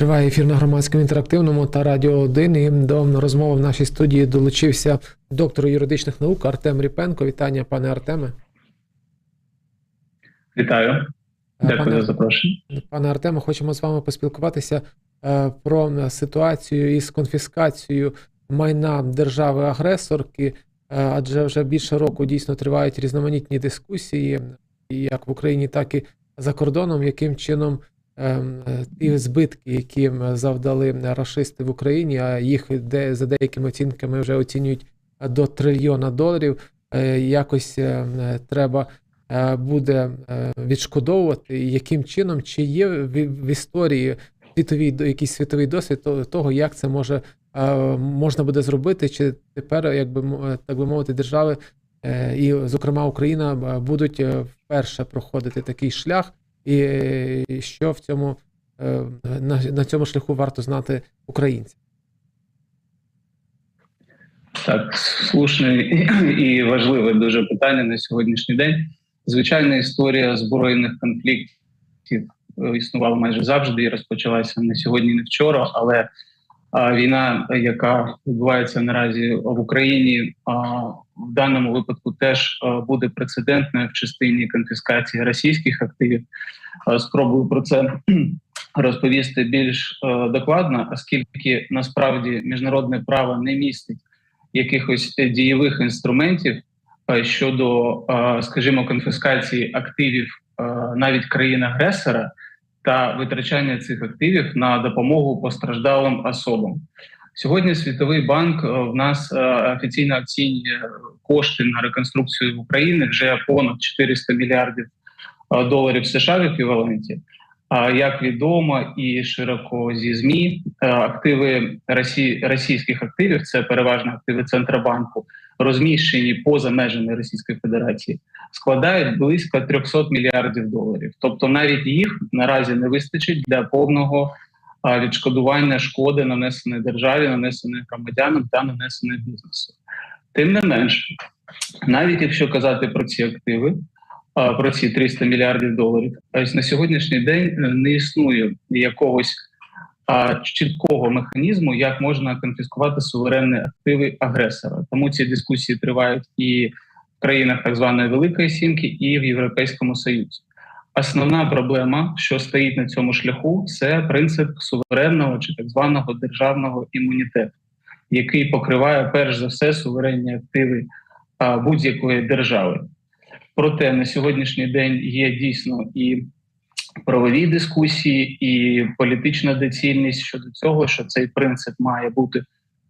Триває ефір на громадському інтерактивному та радіо 1. І до розмови в нашій студії долучився доктор юридичних наук Артем Ріпенко. Вітання, пане Артеме. Вітаю, дякую Пане- за запрошення. Пане Артеме, хочемо з вами поспілкуватися е, про ситуацію із конфіскацією майна держави-агресорки, е, адже вже більше року дійсно тривають різноманітні дискусії, і як в Україні, так і за кордоном, яким чином е, ті збитки, які завдали рашисти в Україні, а їх де за деякими оцінками вже оцінюють до трильйона доларів, е, якось е, треба е, буде відшкодовувати, яким чином, чи є в, історії світовий, до- якийсь світовий досвід того, як це може можна буде зробити, чи тепер, якби так би мовити, держави, і, зокрема, Україна будуть вперше проходити такий шлях, і що в цьому е, на, цьому шляху варто знати українцям. Так, слушне і важливе дуже питання на сьогоднішній день. Звичайна історія збройних конфліктів е, існувала майже завжди і розпочалася не сьогодні, не вчора. Але війна, яка відбувається наразі в Україні, в даному випадку теж буде прецедентною в частині конфіскації російських активів. Спробую про це розповісти більш докладно, оскільки насправді міжнародне право не містить якихось е, дієвих інструментів щодо, скажімо, конфіскації активів навіть країни-агресора та витрачання цих активів на допомогу постраждалим особам. Сьогодні Світовий банк е, в нас е, офіційно оцінює кошти на реконструкцію України вже понад 400 мільярдів е, доларів США в еквіваленті. А як відомо і широко зі змі активи Росі... російських активів, це переважно активи Центробанку, розміщені поза межами Російської Федерації, складають близько 300 мільярдів доларів. Тобто, навіть їх наразі не вистачить для повного відшкодування шкоди, нанесеної державі, нанесеної громадянам та нанесеної бізнесу. Тим не менш, навіть якщо казати про ці активи, про ці 300 мільярдів доларів. Ось на сьогоднішній день е, не існує якогось а, чіткого механізму, як можна конфіскувати суверенні активи агресора. Тому ці дискусії тривають і в країнах так званої Великої Сімки, і в Європейському Союзі. Основна проблема, що стоїть на цьому шляху, це принцип суверенного чи так званого державного імунітету, який покриває перш за все суверенні активи будь-якої держави. Проте на сьогоднішній день є дійсно і правові дискусії, і політична доцільність щодо цього, що цей принцип має бути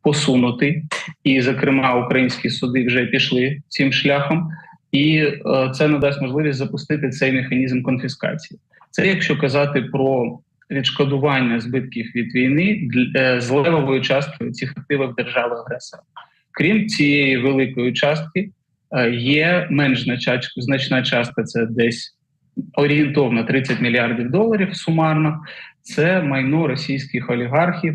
посунутий, і, зокрема, українські суди вже пішли цим шляхом, і е, це надасть можливість запустити цей механізм конфіскації. Це якщо казати про відшкодування збитків від війни е, з левовою часткою цих активів держави агресора. Крім цієї великої частки, Е, Є менш значна частка, це десь орієнтовно 30 мільярдів доларів сумарно. Це майно російських олігархів,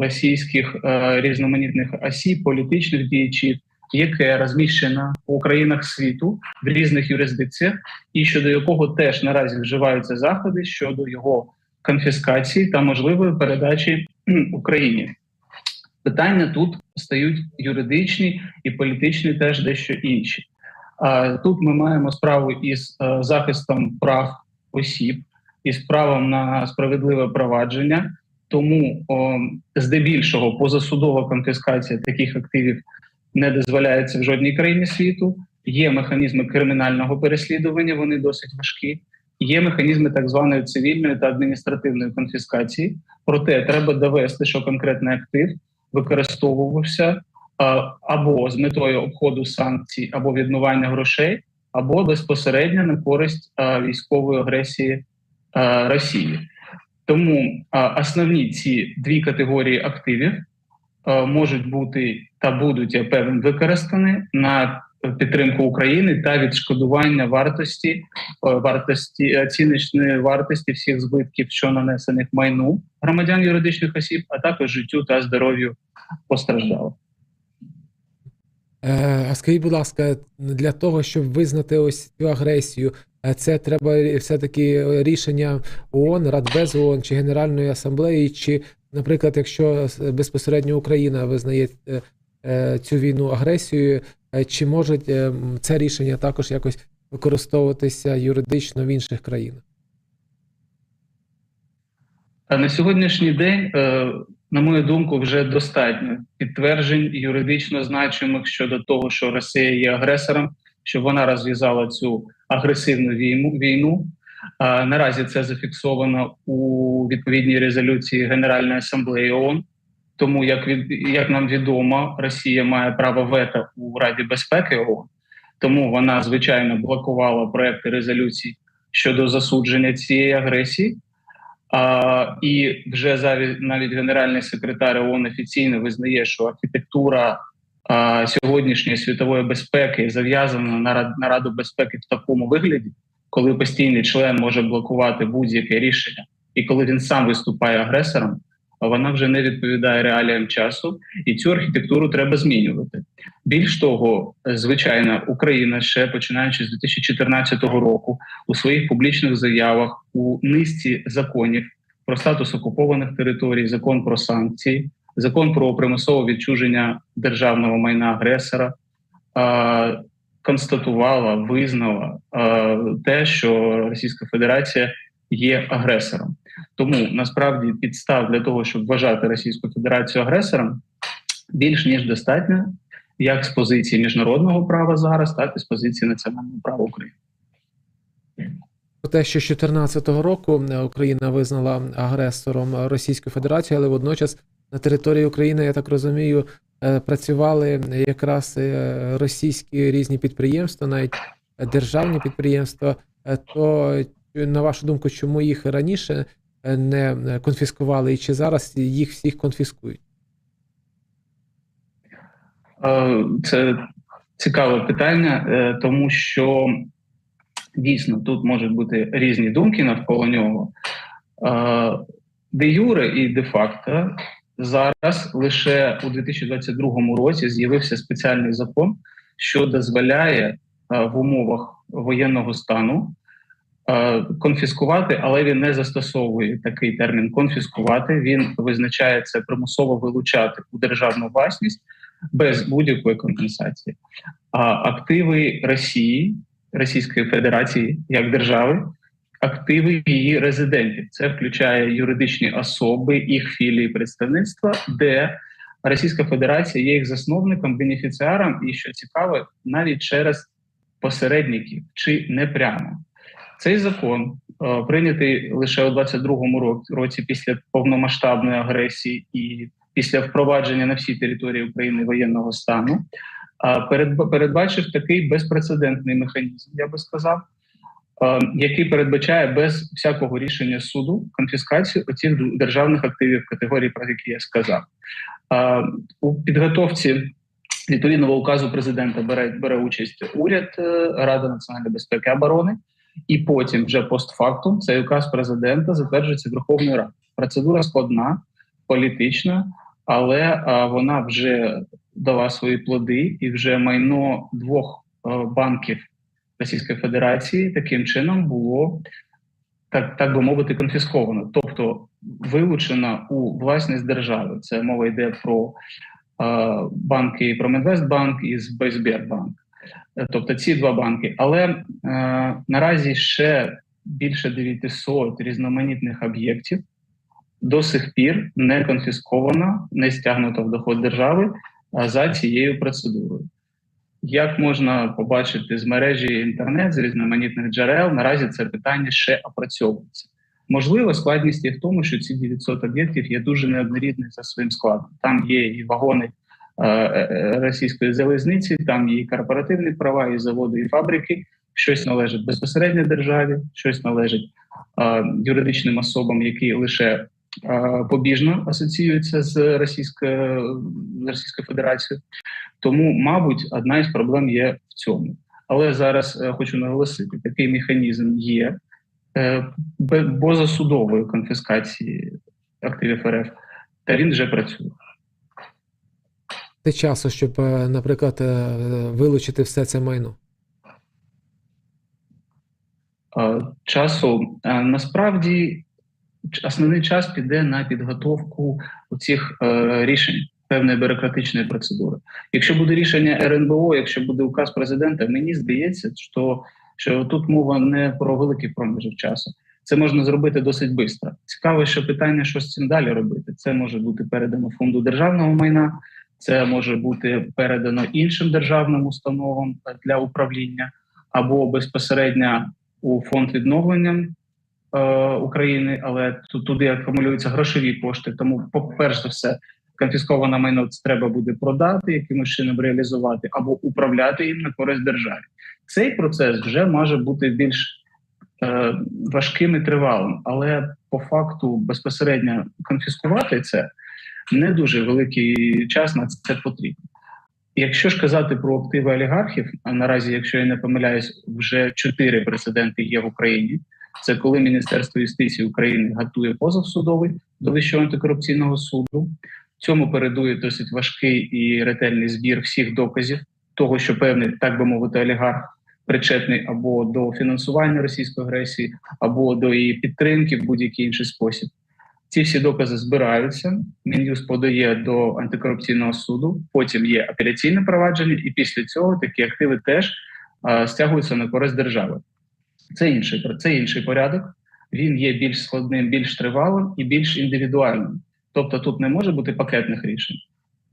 російських різноманітних осіб, політичних діячів, яке розміщено у країнах світу в різних юрисдикціях, і щодо якого теж наразі вживаються заходи щодо його конфіскації та можливої передачі Україні. Питання тут стають юридичні і політичні теж дещо інші. Тут ми маємо справу із е, захистом прав осіб, із правом на справедливе провадження. Тому о, здебільшого позасудова конфіскація таких активів не дозволяється в жодній країні світу. Є механізми кримінального переслідування, вони досить важкі. Є механізми так званої цивільної та адміністративної конфіскації. Проте треба довести, що конкретний актив використовувався або з метою обходу санкцій, або відмивання грошей, або безпосередньо на користь військової агресії Росії. Тому основні ці дві категорії активів можуть бути та будуть я певен використані на підтримку України та відшкодування вартості вартості оціночної вартості всіх збитків, що нанесених майну громадян юридичних осіб, а також життю та здоров'ю постраждалих. Е, А скажіть, будь ласка, для того, щоб визнати ось цю агресію, е, це треба все-таки рішення ООН, Радбез ООН чи Генеральної асамблеї, чи, наприклад, якщо безпосередньо Україна визнає е, е, цю війну агресією, е, чи може е, це рішення також якось використовуватися юридично в інших країнах? На сьогоднішній день, е, на мою думку, вже достатньо підтверджень юридично значимих щодо того, що Росія є агресором, що вона розв'язала цю агресивну війну. А наразі це зафіксовано у відповідній резолюції Генеральної асамблеї ООН. Тому, як від як нам відомо, Росія має право вето у Раді безпеки ООН, тому вона звичайно блокувала проекти резолюцій щодо засудження цієї агресії. А, і вже навіть генеральний секретар ООН офіційно визнає, що архітектура а, сьогоднішньої світової безпеки зав'язана на, на Раду безпеки в такому вигляді, коли постійний член може блокувати будь-яке рішення, і коли він сам виступає агресором, вона вже не відповідає реаліям часу, і цю архітектуру треба змінювати. Більш того, е, звичайно, Україна ще починаючи з 2014 року у своїх публічних заявах у низці законів про статус окупованих територій, закон про санкції, закон про примусове відчуження державного майна агресора. Констатувала, визнала те, що Російська Федерація є агресором. Тому насправді підстав для того, щоб вважати Російську Федерацію агресором, більш ніж достатньо, як з позиції міжнародного права зараз, так і з позиції національного права України. Про те, що з 2014 року е, Україна визнала агресором Російську Федерацію, але водночас на території України, я так розумію, е, працювали якраз е, російські різні підприємства, навіть державні підприємства. То, на вашу думку, чому їх раніше е, не конфіскували, і чи зараз їх всіх конфіскують? Е, Це цікаве питання, е, тому що дійсно тут можуть бути різні думки навколо нього. Е, Де юре і де факто зараз лише у 2022 році з'явився спеціальний закон, що дозволяє е, в умовах воєнного стану е, конфіскувати, але він не застосовує такий термін конфіскувати. Він визначає це примусово вилучати у державну власність без будь-якої компенсації. А активи Росії, Російської Федерації як держави, активи її резидентів. Це включає юридичні особи, їх філії представництва, де Російська Федерація є їх засновником, бенефіціаром, і що цікаво, навіть через посередників чи не прямо. Цей закон е, прийнятий лише у 22-му ро- році після повномасштабної агресії і після впровадження на всій території України воєнного стану, передб- передбачив такий безпрецедентний механізм, я би сказав, е, який передбачає без всякого рішення суду конфіскацію оцих державних активів категорії, про які я сказав. У підготовці відповідного указу президента бере, бере участь уряд, е, Рада національної безпеки і оборони, і потім вже постфактум цей указ президента затверджується Верховною Радою. Процедура складна, політична, але а, вона вже дала свої плоди, і вже майно двох е, банків Російської Федерації таким чином було так, так би мовити, конфісковано, тобто вилучена у власність держави. Це мова йде про е, банки Промінвестбанк і Збезбербанк. Е, Тобто ці два банки. Але е, наразі ще більше 900 різноманітних об'єктів до сих пір не конфісковано, не стягнуто в доход держави а, за цією процедурою. Як можна побачити з мережі інтернет, з різноманітних джерел, наразі це питання ще опрацьовується. Можливо, складність є в тому, що ці 900 об'єктів є дуже неоднорідні за своїм складом. Там є і вагони е, е, російської залізниці, там і корпоративні права, і заводи, і фабрики. Щось належить безпосередньо державі, щось належить е, юридичним особам, які лише е, побіжно асоціюються з Російською з Російською Федерацією. Тому, мабуть, одна із проблем є в цьому. Але зараз е, хочу наголосити, такий механізм є е, позасудової конфіскації активів РФ, та він вже працює. Те часу, щоб, е, наприклад, е, вилучити все це майно. е, часу. Насправді основний час піде на підготовку цих рішень певної бюрократичної процедури. Якщо буде рішення РНБО, якщо буде указ президента, мені здається, що, що тут мова не про великий проміжок часу. Це можна зробити досить швидко. Цікаве, що питання, що з цим далі робити. Це може бути передано фонду державного майна, це може бути передано іншим державним установам для управління, або безпосередньо у фонд відновлення е, України, але туди акумулюються грошові кошти. Тому, по- перш за все, конфісковане майно це треба буде продати, якимось чином реалізувати або управляти їм на користь державі. Цей процес вже може бути більш е, важким і тривалим, але по факту безпосередньо конфіскувати це не дуже великий час на це потрібно. Якщо ж казати про активи олігархів, а наразі, якщо я не помиляюсь, вже чотири прецеденти є в Україні. Це коли Міністерство юстиції України готує позов судовий до Вищого антикорупційного суду. Цьому передує досить важкий і ретельний збір всіх доказів того, що певний, так би мовити, олігарх причетний або до фінансування російської агресії, або до її підтримки в будь-який інший спосіб. Ці всі докази збираються. Мін'юз подає до антикорупційного суду. Потім є апеляційне провадження, і після цього такі активи теж а, стягуються на користь держави. Це інший це інший порядок. Він є більш складним, більш тривалим і більш індивідуальним. Тобто тут не може бути пакетних рішень.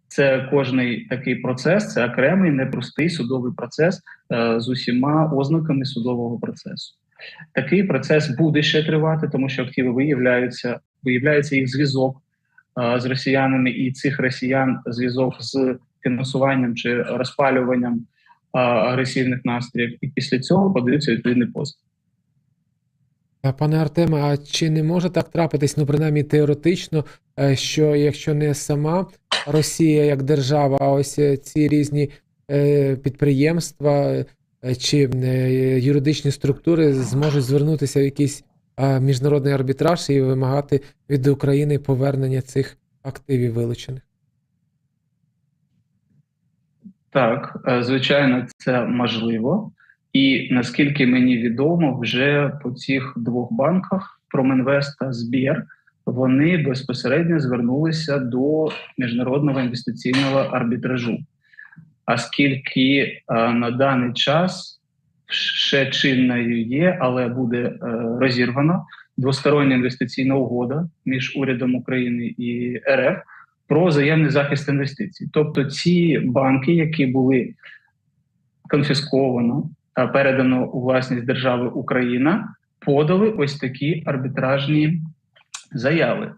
Це кожний такий процес, це окремий непростий судовий процес е, з усіма ознаками судового процесу. Такий процес буде ще тривати, тому що активи виявляються, виявляється їх зв'язок е, з росіянами, і цих росіян зв'язок з фінансуванням чи розпалюванням е, агресивних настроїв. І після цього подаються відповідний позов. А, Пане Артеме, а чи не може так трапитись, ну принаймні теоретично, е, що якщо не сама Росія як держава, а ось е, ці різні е, підприємства е, чи е, юридичні структури зможуть звернутися в якийсь е, міжнародний арбітраж і вимагати від України повернення цих активів вилучених? Так, е, звичайно, це можливо. І наскільки мені відомо, вже по цих двох банках Промінвест та Збір вони безпосередньо звернулися до міжнародного інвестиційного арбітражу. А скільки е, на даний час ще чинною є, але буде е, розірвана двостороння інвестиційна угода між урядом України і РФ про взаємний захист інвестицій. Тобто, ці банки, які були конфісковано та передано у власність держави Україна, подали ось такі арбітражні заяви е,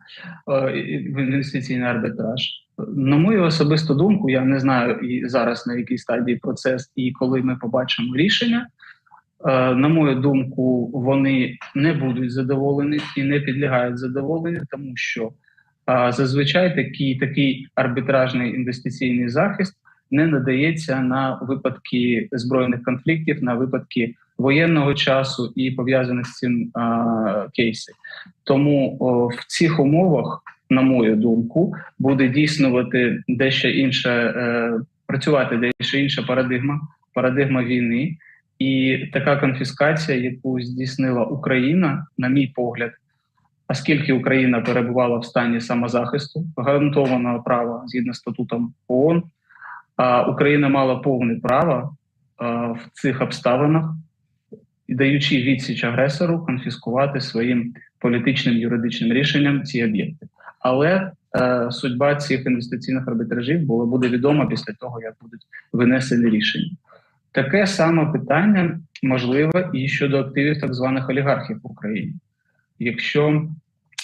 в інвестиційний арбітраж. На мою особисту думку, я не знаю і зараз на якій стадії процес, і коли ми побачимо рішення. Е, На мою думку, вони не будуть задоволені і не підлягають задоволенню, тому що зазвичай такий, такий арбітражний інвестиційний захист не надається на випадки збройних конфліктів, на випадки воєнного часу і пов'язаних з цим а, кейси. Тому о, в цих умовах, на мою думку, буде дійснувати дещо інше, е, працювати дещо інша парадигма, парадигма війни. І така конфіскація, яку здійснила Україна, на мій погляд, оскільки Україна перебувала в стані самозахисту, гарантованого права згідно з статутом ООН, а Україна мала повне право а, в цих обставинах, даючи відсіч агресору, конфіскувати своїм політичним юридичним рішенням ці об'єкти. Але е, судьба цих інвестиційних арбітражів була буде відома після того, як будуть винесені рішення. Таке саме питання можливе і щодо активів так званих олігархів в Україні. Якщо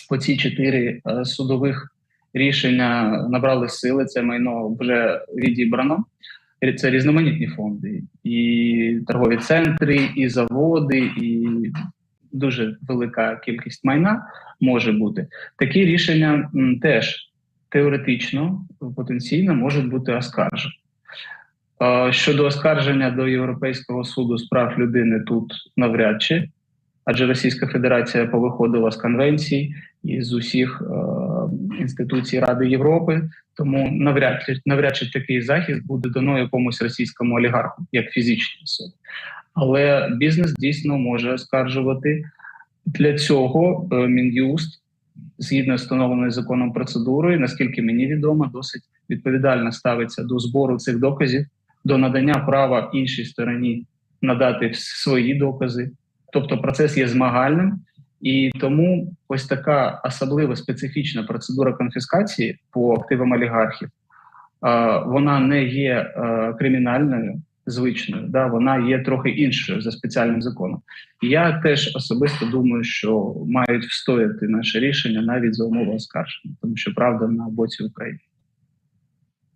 оці чотири е, судових рішення набрали сили, це майно вже відібрано. Це різноманітні фонди, і торгові центри, і заводи, і дуже велика кількість майна може бути. Такі рішення м, теж теоретично потенційно можуть бути оскаржені. Щодо оскарження до Європейського суду з прав людини тут навряд чи, адже Російська Федерація повиходила з конвенцій і з усіх е, інституцій Ради Європи, тому навряд чи навряд чи такий захист буде дано якомусь російському олігарху, як фізичній особі. Але бізнес дійсно може оскаржувати. Для цього е, Мін'юст, згідно з встановленою законом процедурою, наскільки мені відомо, досить відповідально ставиться до збору цих доказів, до надання права іншій стороні надати свої докази. Тобто процес є змагальним, і тому ось така особлива специфічна процедура конфіскації по активам олігархів, вона не є е, кримінальною звичною, да, вона є трохи іншою за спеціальним законом. Я теж особисто думаю, що мають встояти наше рішення навіть за умови оскарження, тому що правда на боці України.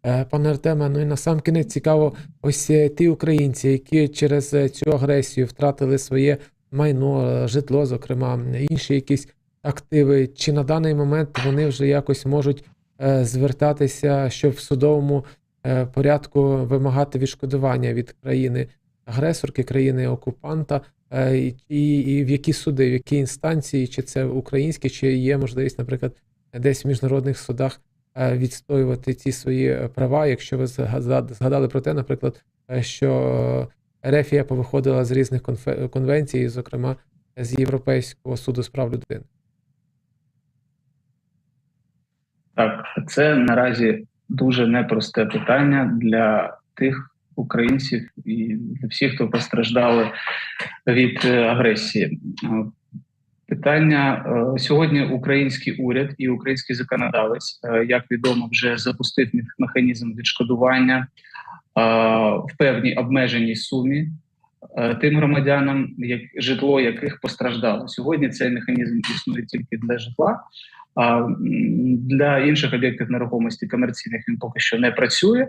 Е, Пане Артеме, ну і на сам кінець цікаво, ось е, ті українці, які через е, цю агресію втратили своє майно, житло, зокрема, інші якісь активи, чи на даний момент вони вже якось можуть звертатися, щоб в судовому порядку вимагати відшкодування від країни агресорки, країни окупанта, е, і, і, в які суди, в які інстанції, чи це українські, чи є можливість, наприклад, десь в міжнародних судах е, відстоювати ці свої е, права, якщо ви згадали про те, наприклад, е, що Ерефія повиходила з різних конвенцій, зокрема з Європейського суду з прав людини. Так, це наразі дуже непросте питання для тих українців і для всіх, хто постраждали від е, агресії. Е, Питання е, сьогодні український уряд і український законодавець, як відомо, вже запустив механізм відшкодування в певній обмеженій сумі тим громадянам, як житло яких постраждало. Сьогодні цей механізм існує тільки для житла. А для інших об'єктів нерухомості комерційних він поки що не працює.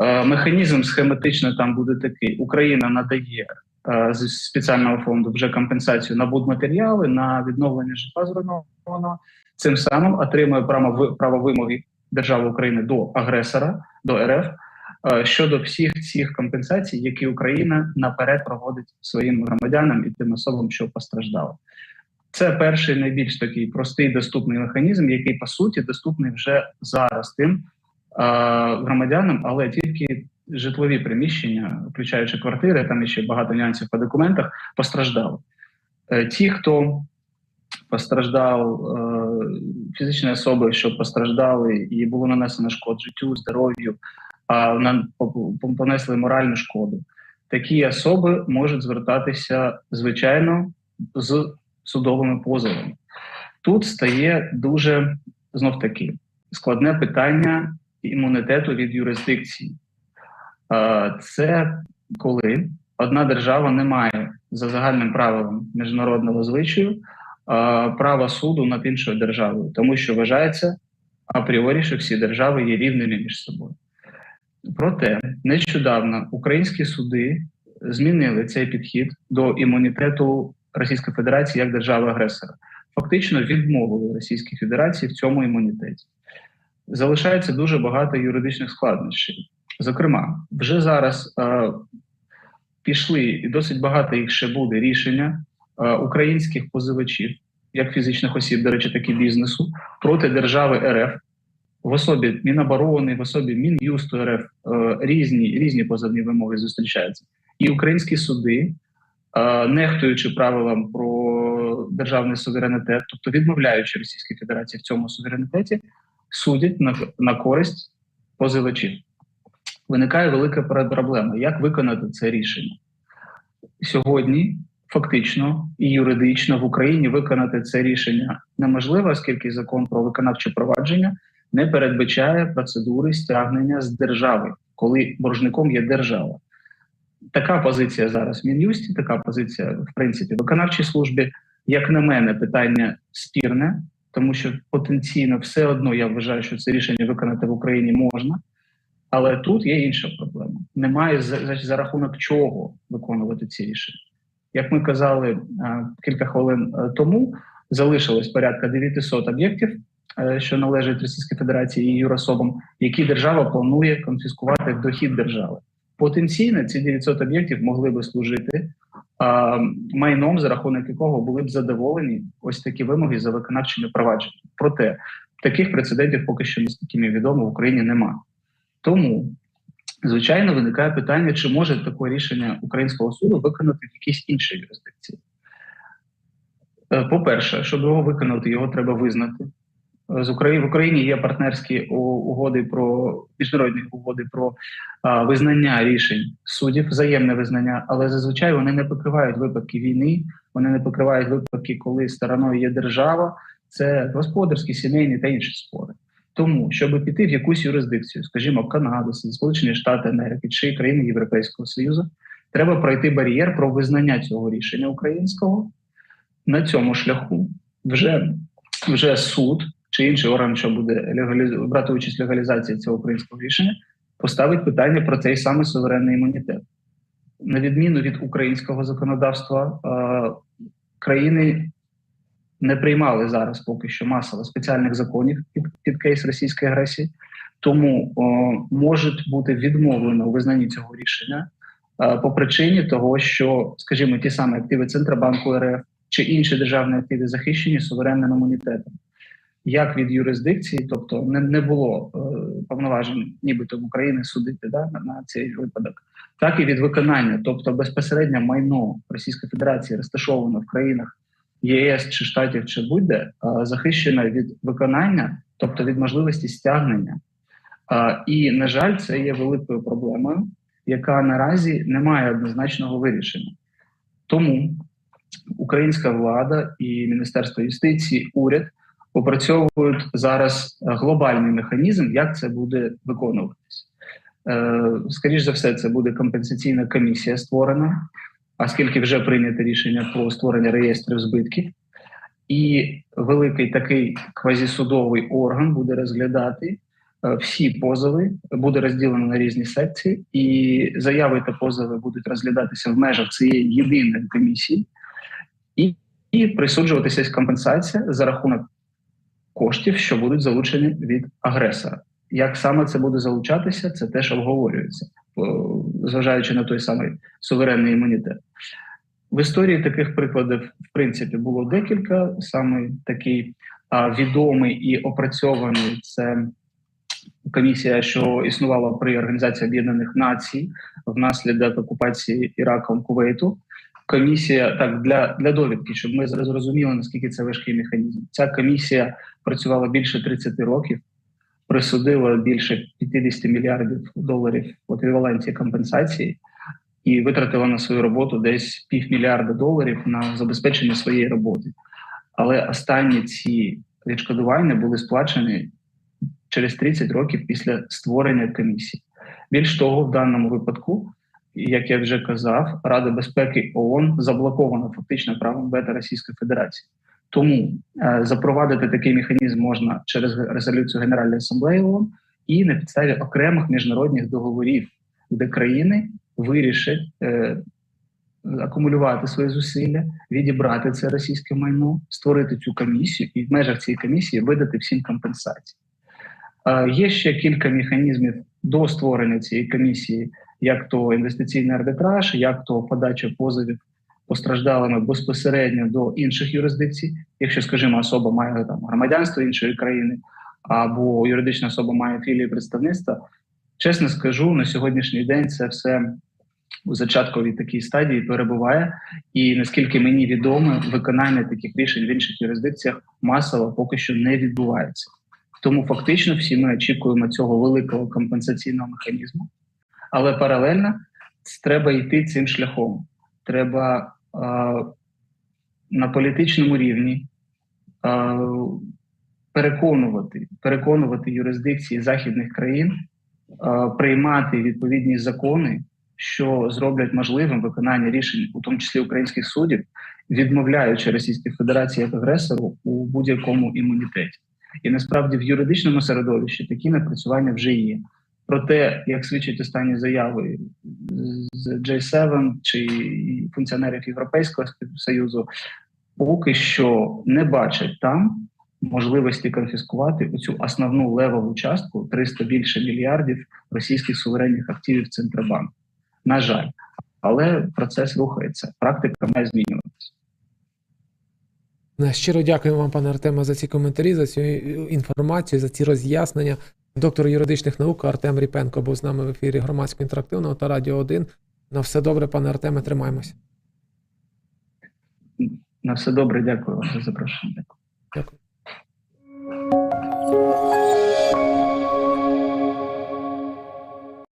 Е, Механізм схематично там буде такий: Україна надає е, з спеціального фонду вже компенсацію на будматеріали, на відновлення житла зруйнованого. Цим самим отримує право право вимоги держави України до агресора, до РФ е, щодо всіх цих компенсацій, які Україна наперед проводить своїм громадянам і тим особам, що постраждали. Це перший найбільш такий простий доступний механізм, який по суті доступний вже зараз тим громадянам, але тільки житлові приміщення, включаючи квартири, там ще багато нюансів по документах, постраждали. Е, ті, хто постраждав, е, фізичні особи, що постраждали, і було нанесено шкод життю, здоров'ю, понесли моральну шкоду. Такі особи можуть звертатися звичайно з судовими позовами. Тут стає дуже знов таки складне питання імунітету від юрисдикції. Це коли одна держава не має за загальним правилом міжнародного звичаю права суду над іншою державою, тому що вважається апріорі, що всі держави є рівними між собою. Проте нещодавно українські суди змінили цей підхід до імунітету Російської Федерації як держави-агресора. Фактично відмовили Російській Федерації в цьому імунітеті. Залишається дуже багато юридичних складнощів. Зокрема, вже зараз е, пішли, і досить багато їх ще буде рішення е, українських позивачів, як фізичних осіб, до речі, так і бізнесу, проти держави РФ в особі Міноборони, в особі Мін'юсту РФ е, різні, різні позовні вимоги зустрічаються. І українські суди, нехтуючи правилам про державний суверенітет, тобто відмовляючи Російській Федерації в цьому суверенітеті, судять на, на користь позивачів. Виникає велика проблема, як виконати це рішення сьогодні. Фактично і юридично в Україні виконати це рішення неможливо, оскільки закон про виконавче провадження не передбачає процедури стягнення з держави, коли боржником є держава. Така позиція зараз в Мін'юсті, така позиція, в принципі, в виконавчій службі. Як на мене, питання спірне, тому що потенційно все одно я вважаю, що це рішення виконати в Україні можна. Але тут є інша проблема. Немає за, за, рахунок чого виконувати ці рішення. Як ми казали е, кілька хвилин е, тому, залишилось порядка 900 об'єктів, е, що належать Російській Федерації і юрособам, які держава планує конфіскувати в дохід держави. Потенційно ці 900 об'єктів могли би служити а, майном, за рахунок якого були б задоволені ось такі вимоги за виконавчими провадженнями. Проте таких прецедентів поки що наскільки мені відомо в Україні немає. Тому звичайно, виникає питання, чи може таке рішення українського суду виконати в якійсь іншій юрисдикції. Е, По-перше, щоб його виконати, його треба визнати. З України в Україні є партнерські угоди про міжнародні угоди про а, визнання рішень суддів, взаємне визнання, але зазвичай вони не покривають випадки війни, вони не покривають випадки, коли стороною є держава, це господарські, сімейні та інші спори. Тому, щоб піти в якусь юрисдикцію, скажімо, Канаду, Сполучені Штати Америки чи країни Європейського Союзу, треба пройти бар'єр про визнання цього рішення українського. На цьому шляху вже, вже суд чи інший орган, що буде легаліз... брати участь в легалізації цього українського рішення, поставить питання про цей самий суверенний імунітет. На відміну від українського законодавства, е, країни не приймали зараз поки що масово спеціальних законів під, під кейс російської агресії, тому о, можуть бути відмовлено у визнанні цього рішення е, по причині того, що, скажімо, ті самі активи Центробанку РФ чи інші державні активи захищені суверенним імунітетом. Як від юрисдикції, тобто не, не було е, повноважень, нібито в Україні судити да, на, на цей випадок, так і від виконання, тобто безпосередньо майно Російської Федерації розташовано в країнах ЄС чи штатів чи будь-де е, захищена від виконання, тобто від можливості стягнення. Е, І на жаль, це є великою проблемою, яка наразі не має однозначного вирішення. Тому українська влада і Міністерство юстиції, уряд опрацьовують зараз е, глобальний механізм, як це буде виконуватись. Е, Скоріше за все, це буде компенсаційна комісія створена, оскільки вже прийнято рішення про створення реєстрів збитків, і великий такий квазісудовий орган буде розглядати е, всі позови, буде розділено на різні секції, і заяви та позови будуть розглядатися в межах цієї єдиної комісії, і, і присуджуватися компенсація за рахунок коштів, що будуть залучені від агресора. Як саме це буде залучатися, це теж обговорюється, зважаючи на той самий суверенний імунітет. В історії таких прикладів, в принципі, було декілька. Саме такий відомий і опрацьований це комісія, що існувала при Організації Об'єднаних Націй внаслідок окупації Іраком Кувейту. Комісія так для, для довідки, щоб ми зрозуміли, наскільки це важкий механізм. Ця комісія працювала більше 30 років, присудила більше 50 мільярдів доларів в еквіваленті компенсації і витратила на свою роботу десь півмільярда доларів на забезпечення своєї роботи. Але останні ці відшкодування були сплачені через 30 років після створення комісії. Більш того, в даному випадку, як я вже казав, Рада безпеки ООН заблокована фактично правом вето Російської Федерації. Тому е, запровадити такий механізм можна через резолюцію Генеральної асамблеї ООН і на підставі окремих міжнародних договорів, де країни вирішать е, акумулювати свої зусилля, відібрати це російське майно, створити цю комісію і в межах цієї комісії видати всім компенсації. Е, є ще кілька механізмів до створення цієї комісії, як то інвестиційний арбітраж, як то подача позовів постраждалими безпосередньо до інших юрисдикцій, якщо, скажімо, особа має там громадянство іншої країни, або юридична особа має філії представництва. Чесно скажу, на сьогоднішній день це все у зачатковій такій стадії перебуває, і наскільки мені відомо, виконання таких рішень в інших юрисдикціях масово поки що не відбувається. Тому фактично всі ми очікуємо цього великого компенсаційного механізму, але паралельно треба йти цим шляхом. Треба е, на політичному рівні е, переконувати, переконувати юрисдикції західних країн е, приймати відповідні закони, що зроблять можливим виконання рішень, у тому числі українських суддів, відмовляючи Російській Федерації як агресору у будь-якому імунітеті. І насправді в юридичному середовищі такі напрацювання вже є. Проте, як свідчать останні заяви з J7 чи функціонерів Європейського Союзу, поки що не бачать там можливості конфіскувати цю основну левову частку 300 більше мільярдів російських суверенних активів Центробанку. На жаль, але процес рухається. Практика має змінюватися. Щиро дякую вам, пане Артеме, за ці коментарі, за цю інформацію, за ці роз'яснення. Доктор юридичних наук Артем Ріпенко був з нами в ефірі громадського інтерактивного та Радіо 1. На все добре, пане Артеме, тримаємось. На все добре, дякую вам за запрошення.